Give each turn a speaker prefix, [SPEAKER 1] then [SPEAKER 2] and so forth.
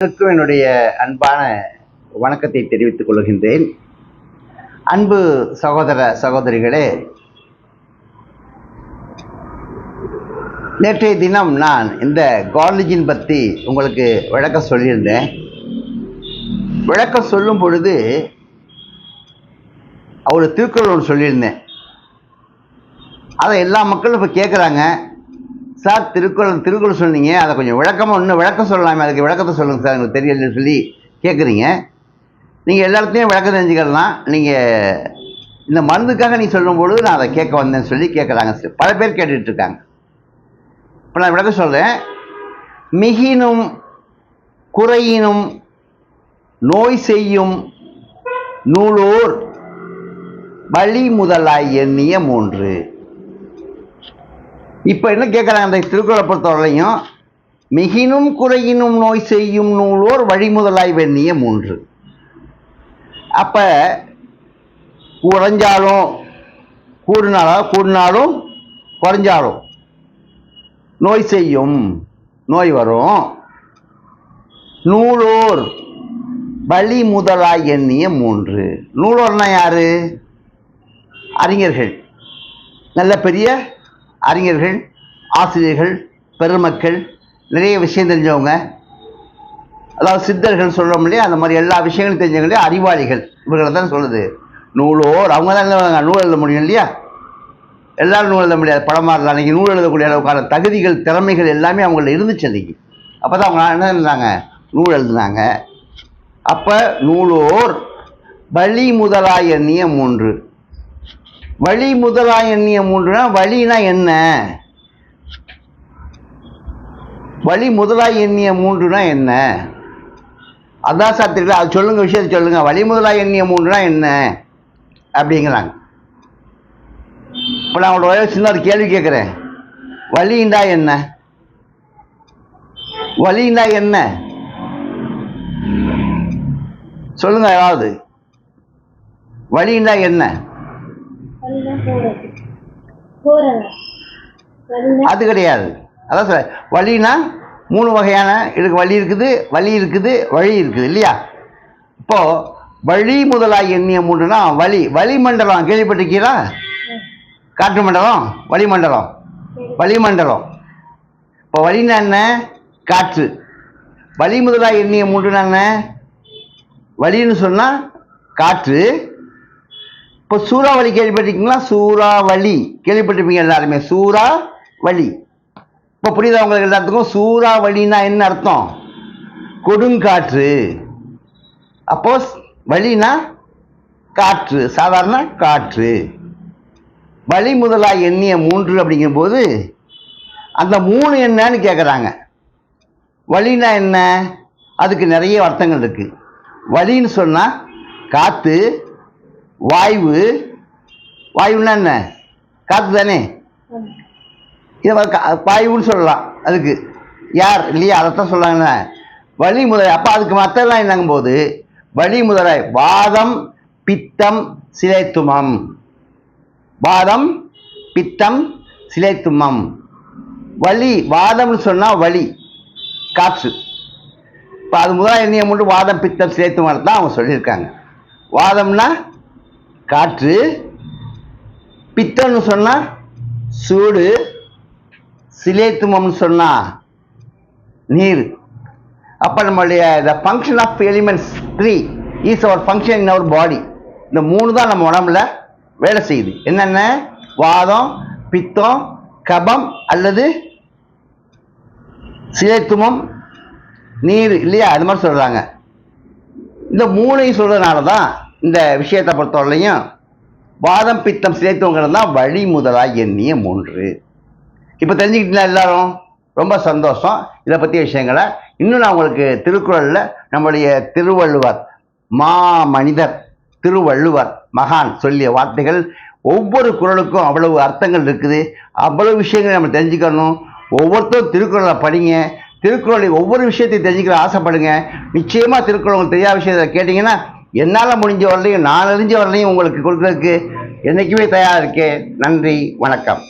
[SPEAKER 1] அனைவருக்கும் என்னுடைய அன்பான வணக்கத்தை தெரிவித்துக் கொள்கின்றேன். அன்பு சகோதர சகோதரிகளே நேற்றைய தினம் நான் இந்த கார்லிஜின் பற்றி உங்களுக்கு விளக்க சொல்லியிருந்தேன். விளக்க சொல்லும் பொழுது அவர் திருக்குறள் ஒன்று சொல்லியிருந்தேன். அதை எல்லா மக்களும் இப்போ கேட்குறாங்க சார் திருக்குறள் திருக்குறள் சொன்னீங்க. அதை கொஞ்சம் விளக்கமாக இன்னும் விளக்கம் சொல்லலாமே. அதுக்கு விளக்கத்தை சொல்லுங்கள் சார். எனக்கு தெரியலன்னு சொல்லி கேட்குறீங்க நீங்கள் எல்லா இடத்துலையும் விளக்கம் தெரிஞ்சுக்கலாம் நீங்கள் இந்த மருந்துக்காக நீ சொல்லும்பொழுது நான் அதை கேட்க வந்தேன்னு சொல்லி கேட்குறாங்க சார். பல பேர் கேட்டுட்ருக்காங்க. இப்போ நான் விளக்கம் சொல்கிறேன் மிகினும் குறையினும் நோய் செய்யும் நூலோர் வழி முதலாய் எண்ணிய மூன்று. இப்போ என்ன கேட்குறாங்க அந்த திருக்குறளை பொறுத்தவரையிலையும் மிகினும் குறையினும் நோய் செய்யும் நூலோர் வழிமுதலாய் வெண்ணிய மூன்று. அப்போ குறைஞ்சாலும் கூடினாலும் கூடினாலும் குறைஞ்சாலும் நோய் செய்யும் நோய் வரும். நூலோர் வழி முதலாய் எண்ணிய மூன்று. நூலோர்னா யாரு? அறிஞர்கள். நல்ல பெரிய அறிஞர்கள் ஆசிரியர்கள் பெருமக்கள் நிறைய விஷயம் தெரிஞ்சவங்க அதாவது சித்தர்கள் சொல்கிறோம் இல்லையா? அந்த மாதிரி எல்லா விஷயங்களும் தெரிஞ்சவங்க இல்லையா? அறிவாளிகள் இவர்களை தான் சொல்லுது. நூலோர் அவங்க தான் என்ன நூல் எழுத முடியும் இல்லையா? எல்லாரும் நூல் எழுத முடியாது. படமாக அன்றைக்கி நூல் எழுதக்கூடிய அளவுக்கான தகுதிகள் திறமைகள் எல்லாமே அவங்கள்ட்ட இருந்துச்சு அன்றைக்கி அப்போ தான் அவங்க என்ன இருந்தாங்க நூல் எழுதுனாங்க. அப்போ நூலோர் வழி முதலாய நியம் மூன்று வழி முதலாய் எண்ணிய மூன்றுனா வழினா என்ன? வழி முதலாய் எண்ணிய மூன்றுனா என்ன? அதான் சாத்திரிகள் அது சொல்லுங்க விஷயத்தை சொல்லுங்க. வழி முதலாய் எண்ணிய மூன்றுனா என்ன? அப்படிங்கிறாங்க. இப்போ நான் உங்களோட சின்ன ஒரு கேள்வி கேட்குறேன். வழிண்டா என்ன? வழிண்டா என்ன? சொல்லுங்க ஏதாவது வழிண்டா என்ன
[SPEAKER 2] வழினா போறது போறது வழினா
[SPEAKER 1] அது கிடையாது. அதான் சார் வழினா மூணு வகையான இருக்கு வழி இருக்குது வழி இருக்குது வழி இருக்குது இல்லையா? இப்போ வழி முதலாய் எண்ணிய மூன்றுனா வழி. வளிமண்டலம் கேள்விப்பட்டிருக்கீங்களா? காற்று மண்டலம் வளிமண்டலம் வளிமண்டலம் இப்போ வழினா என்ன? காற்று. வழி முதலாக எண்ணிய மூன்றுனா என்ன? வழின்னு சொன்னால் காற்று. இப்போ சூறாவளி கேள்விப்பட்டிருக்கீங்களா? சூறாவளி. கேள்விப்பட்டிருப்பீங்க எல்லாருமே. சூறாவளி. இப்போ புரியுதா உங்களுக்கு எல்லாத்துக்கும்? சூறாவளின்னா என்ன அர்த்தம்? கொடுங்காற்று. அப்போ வழினா காற்று. சாதாரண காற்று. வழி முதலாக எண்ணிய மூன்று அப்படிங்கும்போது அந்த மூணு என்னன்னு கேட்குறாங்க வழினா என்ன? அதுக்கு நிறைய அர்த்தங்கள் இருக்குது வழின்னு சொன்னால் காற்று வாய்வு வாயுன்னா என்ன? காற்று தானே? இதை கா- வாயுன்னு சொல்லலாம். அதுக்கு யார் இல்லையா? அதைத்தான் சொல்கிறாங்க வழி முதலாய் அப்போ அதுக்கு மற்றெல்லாம் என்னங்கும் போது வழி முதலாய் வாதம் பித்தம் சிலைத்துமம் வாதம் பித்தம் சிலைத்துமம் வலி வாதம்னு சொன்னால் வலி காற்று. இப்போ அது முதலாக என்னையை மட்டும் வாதம் பித்தம் சிலைத்துமம் தான் அவங்க சொல்லியிருக்காங்க. வாதம்னா காற்று பித்தம்னு சொன்னால் சூடு சிலேத்துமம்னு சொன்னால் நீர். அப்போ நம்மளுடைய the function of elements three is our function in our body இந்த மூணு தான் நம்ம உடம்புல வேலை செய்யுது. என்னென்ன? வாதம் பித்தம் கபம் அல்லது சிலேத்துமம் நீர் இல்லையா? அது மாதிரி சொல்கிறாங்க இந்த மூணையும் சொல்கிறதுனால தான் இந்த விஷயத்தை பொறுத்தவரையும் வாதம் பித்தம் சிலைத்துவங்கிறது தான் வழி முதலாக எண்ணிய மூன்று. இப்போ தெரிஞ்சுக்கிட்டீங்களா எல்லாரும்? ரொம்ப சந்தோஷம். இதை பற்றிய விஷயங்களை. இன்னும் நான் உங்களுக்கு திருக்குறளில் நம்முடைய திருவள்ளுவர் மா மனிதர் திருவள்ளுவர் மகான் சொல்லிய வார்த்தைகள் ஒவ்வொரு குறளுக்கும் அவ்வளவு அர்த்தங்கள் இருக்குது. அவ்வளவு விஷயங்களை நம்ம தெரிஞ்சுக்கணும். ஒவ்வொருத்தரும் திருக்குறளை படிங்க. திருக்குறளை ஒவ்வொரு விஷயத்தையும் தெரிஞ்சுக்கிற ஆசைப்படுங்க. நிச்சயமாக திருக்குறள் உங்களுக்கு தெரியாத விஷயத்தை கேட்டிங்கன்னா என்னால் முடிஞ்ச வரலையும் நான் அறிஞ்ச வரலையும் உங்களுக்கு கொடுக்குறதுக்கு என்றைக்குமே தயாராக இருக்கேன். நன்றி வணக்கம்.